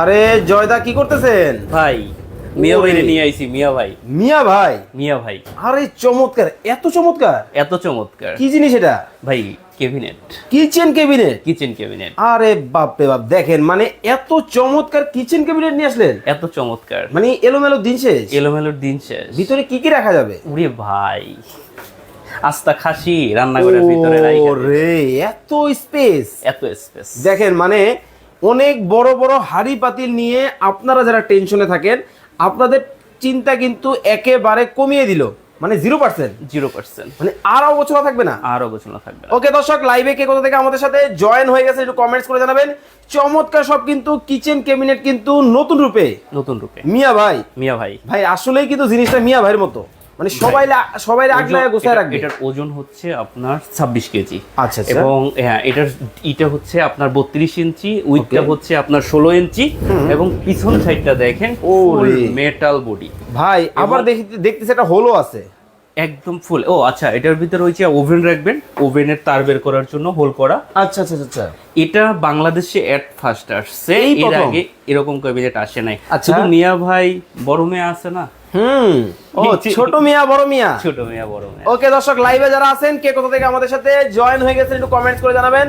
আরে জয়দা কি করতেছেন? ভাই মিয়া ভাই নিয়ে আইছি মিয়া ভাই। মিয়া ভাই? মিয়া ভাই। আরে চমৎকার এত চমৎকার। এত চমৎকার। কি জিনিস এটা? ভাই cabinet kitchen cabinet? Kitchen cabinet আরে বাপ রে বাপ দেখেন মানে এত চমৎকার কিচেন ক্যাবিনেট নিয়ে আসলেন? এত চমৎকার। মানে এলোমেলো দিন শেষ? এলোমেলোর দিন শেষ। ভিতরে কি কি রাখা যাবে? উরে ভাই আস্তা খাসি রান্নাঘরের ভিতরে রাইখা দিন। রে এত স্পেস এত স্পেস দেখেন মানে অনেক বড় বড় হাড়ি পাতিল নিয়ে আপনারা যারা টেনশনে থাকেন আপনাদের চিন্তা কিন্তু একেবারে কমিয়ে দিল। মানে জিরো পার্সেন্ট জিরো পার্সেন্ট মানে আর অবচনা থাকবে না। আর অবচনা থাকবে ওকে দর্শক লাইভে কে কোথা থেকে আমাদের সাথে জয়েন হয়ে গেছে একটু কমেন্টস করে জানাবেন। চমৎকার সব কিন্তু কিচেন ক্যাবিনেট কিন্তু নতুন রূপে। নতুন রূপে। মিয়া ভাই। মিয়া ভাই। ভাই আসলেই কিন্তু জিনিসটা মিয়া ভাইয়ের মতো। মানে সবাই সবাই আগলায় গোছায় এটা- রাখবে। এটার ওজন হচ্ছে আপনার ছাব্বিশ কেজি। আচ্ছা আচ্ছা। এবং হ্যাঁ এটার এটা হচ্ছে আপনার বত্রিশ ইঞ্চি উইথটা হচ্ছে আপনার ষোলো ইঞ্চি এবং পিছন সাইডটা দেখেন ও মেটাল বডি ভাই আবার দেখি দেখতেছে একটা হোলও আছে। একদম ফুল ও আচ্ছা এটার ভিতরে হচ্ছে ওভেন রাখবেন ওভেনের তার বের করার জন্য হোল করা। আচ্ছা আচ্ছা আচ্ছা এটা বাংলাদেশে এট ফার্স্ট আসছে। এর আগে এরকম ক্যাবিনেট আসে নাই। আচ্ছা। শুধু মিয়া ভাই বড় মেয়ে আছে না? হুম। ও ছোট মিয়া বড় মিয়া? ছোট মিয়া বড় মিয়া। ওকে দর্শক লাইভে যারা আছেন কে কোথা থেকে আমাদের সাথে জয়েন হয়ে গেছেন একটু কমেন্টস করে জানাবেন।